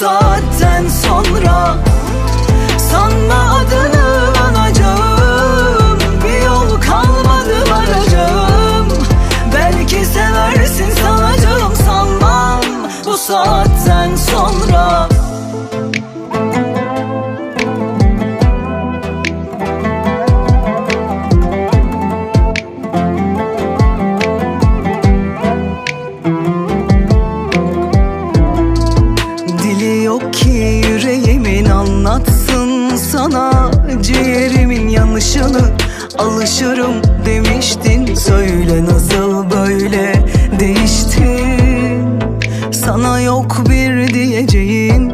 saatten sonra Sanma adını anacağım. Bir yol kalmadı varacağım Belki seversin sanacağım Sanmam. Bu saatten alışırım demiştin. Söyle nasıl böyle değiştin? Sana yok bir diyeceğim.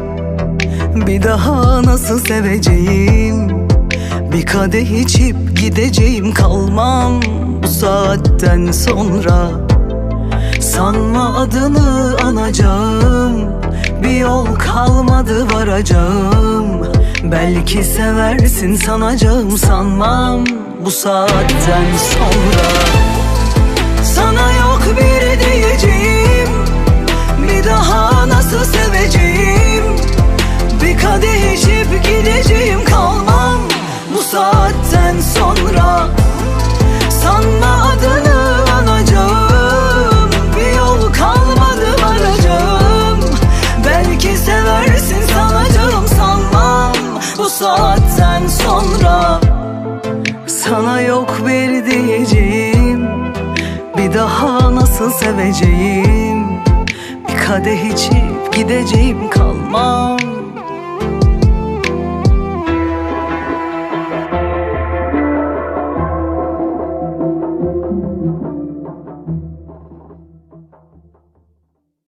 Bir daha nasıl seveceğim? Bir kadeh içip gideceğim. Kalmam Bu saatten sonra. Sanma adını anacağım. Bir yol kalmadı varacağım Belki seversin sanacağım sanmam. Bu saatten sonra saatten sonra Sana yok bir diyeceğim. Bir daha nasıl seveceğim? Bir kadeh içip gideceğim kalmam